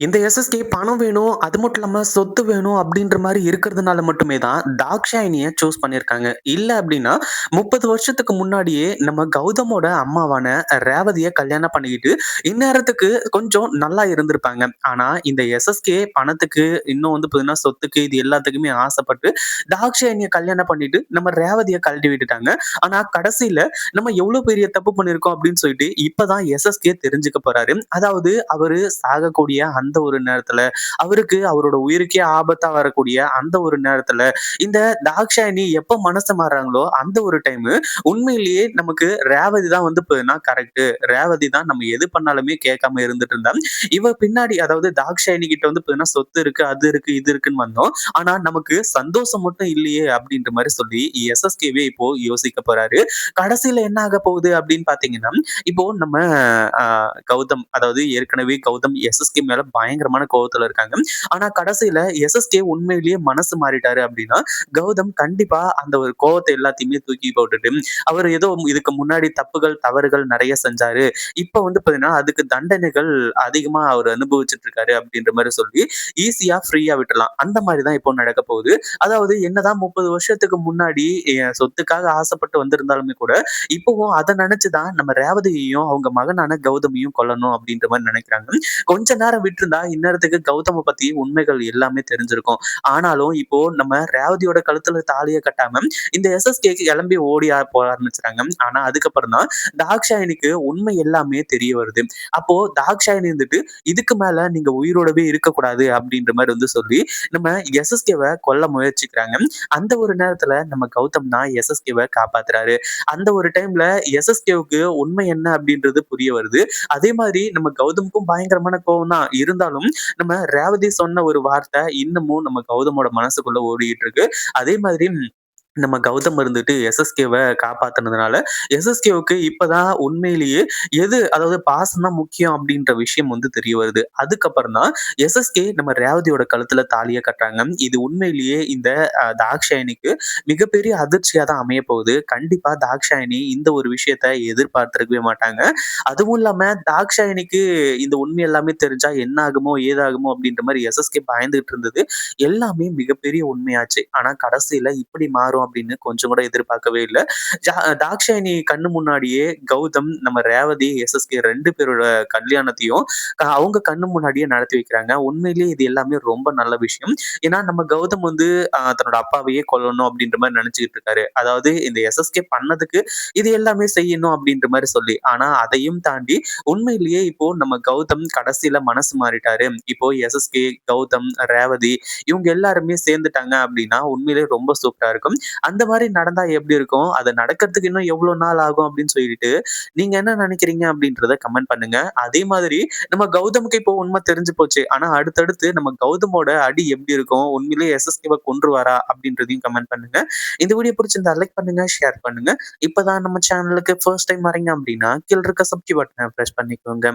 இந்த எஸ்எஸ்கே பணம் வேணும், அது மட்டும் இல்லாம சொத்து வேணும் அப்படின்ற மாதிரி இருக்கிறதுனால மட்டுமே தான் தாக்ஷாயணிய சூஸ் பண்ணியிருக்காங்க. இல்ல அப்படின்னா 30 வருஷத்துக்கு முன்னாடியே நம்ம கௌதமோட அம்மாவான ரேவதிய கல்யாணம் பண்ணிக்கிட்டு, இந்நேரத்துக்கு கொஞ்சம் நல்லா இருந்திருப்பாங்க. ஆனா இந்த எஸ்எஸ்கே பணத்துக்கு, இன்னும் வந்து பார்த்தீங்கன்னா சொத்துக்கு இது எல்லாத்துக்குமே ஆசைப்பட்டு தாக்ஷாயினியை கல்யாணம் பண்ணிட்டு நம்ம ரேவதிய கழட்டி விட்டுட்டாங்க. ஆனா கடைசியில நம்ம எவ்வளோ பெரிய தப்பு பண்ணியிருக்கோம் அப்படின்னு சொல்லிட்டு இப்பதான் எஸ்எஸ்கே தெரிஞ்சுக்க போறாரு. அதாவது அவரு சாகக்கூடிய அந்த அந்த ஒரு நேரத்துல, அவருக்கு அவரோட உயிருக்கே ஆபத்தா வரக்கூடிய அந்த ஒரு நேரத்துல, இந்த தாக்ஷாயணி எப்ப மனசு மாறுறாங்களோ, அந்த ஒரு டைம் உண்மையிலேயே நமக்கு ரேவதி தான் வந்து பார்த்தீங்கன்னா ரேவதி தான் நம்ம எது பண்ணாலுமே கேட்காம இருந்துட்டு இருந்தா. இவ பின்னாடி அதாவது தாக்ஷாயணி கிட்ட வந்து சொத்து இருக்கு, அது இருக்கு, இது இருக்குன்னு வந்தோம். ஆனா நமக்கு சந்தோஷம் மட்டும் இல்லையே அப்படின்ற மாதிரி சொல்லி எஸ்எஸ்கேவே இப்போ யோசிக்க போறாரு. கடைசியில என்ன ஆக போகுது அப்படின்னு பாத்தீங்கன்னா இப்போ நம்ம கௌதம் அதாவது ஏற்கனவே கௌதம் எஸ்எஸ்கே மேல பயங்கரமான கோவத்துல இருக்காங்க. ஆனா கடைசியில எஸ்எஸ்கே உண்மையிலேயே மனசு மாறிட்டாரு அப்படின்னா, கௌதம் கண்டிப்பா அந்த ஒரு கோவத்த எல்லாத்தையுமே தூக்கி போட்டுட்டு, அவர் ஏதோ இதுக்கு முன்னாடி தப்புகள், தவறுகள் நிறைய செஞ்சாரு. இப்ப வந்து பாத்தீங்கன்னா அதுக்கு தண்டனைகள் அதிகமா அவர் அனுபவிச்சுட்டு இருக்காரு அப்படின்ற மாதிரி சொல்லி, ஈஸியா ஃப்ரீயா விட்டுலாம் அந்த மாரி தான் இப்போ நடக்க போகுது. அதாவது என்னதான் 30 வருஷத்துக்கு முன்னாடி சொத்துக்காக ஆசைப்பட்டு வந்திருந்தாலுமே கூட, இப்பவும் அதை நினைச்சுதான் நம்ம ரேவதியையும், அவங்க மகனான கௌதமியும் கொல்லணும் அப்படின்ற மாதிரி நினைக்கிறாங்க கொஞ்ச நேரம் விட்டு தெரிஞ்சிருந்தா இந்நேரத்துக்கு கௌதம பத்தி உண்மைகள் எல்லாமே தெரிஞ்சிருக்கும். ஆனாலும் இப்போ நம்ம ரேவதியோட கழுத்துல தாலிய கட்டாம இந்த எஸ்எஸ்கேக்கு கிளம்பி ஓடி போக ஆரம்பிச்சுட்டாங்க. ஆனா அதுக்கப்புறம் தான் தாக்ஷாயனுக்கு உண்மை எல்லாமே தெரிய வருது. அப்போ தாக்ஷாயன் இருந்துட்டு, "இதுக்கு மேல நீங்க உயிரோடவே இருக்கக்கூடாது" அப்படின்ற மாதிரி வந்து சொல்லி, நம்ம எஸ்எஸ்கேவை கொல்ல முயற்சிக்கிறாங்க. அந்த ஒரு நேரத்துல நம்ம கௌதம் தான் எஸ்எஸ்கேவை காப்பாத்துறாரு. அந்த ஒரு டைம்ல எஸ்எஸ்கேவுக்கு உண்மை என்ன அப்படின்றது புரிய வருது. அதே மாதிரி நம்ம கௌதமுக்கும் பயங்கரமான கோவம் தான். இருந்தாலும் இருந்தாலும் நம்ம ரேவதி சொன்ன ஒரு வார்த்தை இன்னமும் நம்ம கௌதமோட மனசுக்குள்ள ஓடிட்டு இருக்கு. அதே மாதிரி நம்ம கௌதம் இருந்துட்டு எஸ்எஸ்கேவை காப்பாத்துனதுனால, எஸ்எஸ்கேவுக்கு இப்பதான் உண்மையிலேயே எது அதாவது பாசம் தான் முக்கியம் அப்படின்ற விஷயம் வந்து தெரிய வருது. அதுக்கப்புறம் தான் எஸ்எஸ்கே நம்ம ரேவதியோட கழுத்துல தாலியை கட்டுறாங்க. இது உண்மையிலேயே இந்த அ தாக்ஷாயணிக்கு மிகப்பெரிய அதிர்ச்சியா தான் அமைய போகுது. கண்டிப்பா தாக்ஷாயணி இந்த ஒரு விஷயத்த எதிர்பார்த்திருக்கவே மாட்டாங்க. அதுவும் இல்லாம தாக்ஷாயணிக்கு இந்த உண்மை எல்லாமே தெரிஞ்சா என்ன ஆகுமோ, ஏதாகுமோ அப்படின்ற மாதிரி எஸ்எஸ்கே பயந்துகிட்டு இருந்தது. எல்லாமே மிகப்பெரிய உண்மையாச்சு. ஆனா கடைசியில இப்படி மாறும் அப்படின்னு கொஞ்சம் கூட எதிர்பார்க்கவே இல்ல. தாக்ஷாயினி கண்ணு முன்னாடியே கௌதம், நம்ம ரேவதி, எஸ்எஸ்கே ரெண்டு பேரோட கல்யாணத்தையும் அவங்க கண்ணு முன்னாடியே நடத்தி வைக்கிறாங்க. உண்மையிலேயே இது எல்லாமே ரொம்ப நல்ல விஷயம். ஏன்னா நம்ம கௌதம் வந்து தன்னோட அப்பாவையே கொல்லணும் அப்படின்ற மாதிரி நெனச்சுக்கிட்டு இருக்காரு. அதாவது இந்த எஸ்எஸ்கே பண்ணதுக்கு இது எல்லாமே செய்யணும் அப்படின்ற மாதிரி சொல்லி. ஆனா அதையும் தாண்டி உண்மையிலேயே இப்போ நம்ம கௌதம் கடைசியில மனசு மாறிட்டாரு. இப்போ எஸ்எஸ்கே, கௌதம், ரேவதி இவங்க எல்லாருமே சேர்ந்துட்டாங்க அப்படின்னா, உண்மையிலேயே ரொம்ப சூப்பரா இருக்கும். அந்த மாதிரி நடந்தா எப்படி இருக்கும்? அது நடக்கிறதுக்கு இன்னும் எவ்வளோ நாள் ஆகும் அப்படின்னு சொல்லிட்டு, நீங்க என்ன நினைக்கிறீங்க அப்படின்றத கமெண்ட் பண்ணுங்க. அதே மாதிரி நம்ம கௌதமுக்கு இப்போ உண்மை தெரிஞ்சு போச்சு. ஆனா அடுத்தடுத்து நம்ம கௌதமோட அடி எப்படி இருக்கும்? உண்மையிலேயே எஸ்எஸ்கேவ கொன்றுவாரா? அப்படின்றதையும் கமெண்ட் பண்ணுங்க. இந்த வீடியோ பிடிச்சிருந்தா லைக் பண்ணுங்க, ஷேர் பண்ணுங்க. இப்பதான் நம்ம சேனலுக்கு ஃபர்ஸ்ட் டைம் வரீங்க அப்படின்னா, கீழ இருக்க சப்ஸ்கிரைப் பட்டனை ப்ரெஸ் பண்ணிக்கோங்க.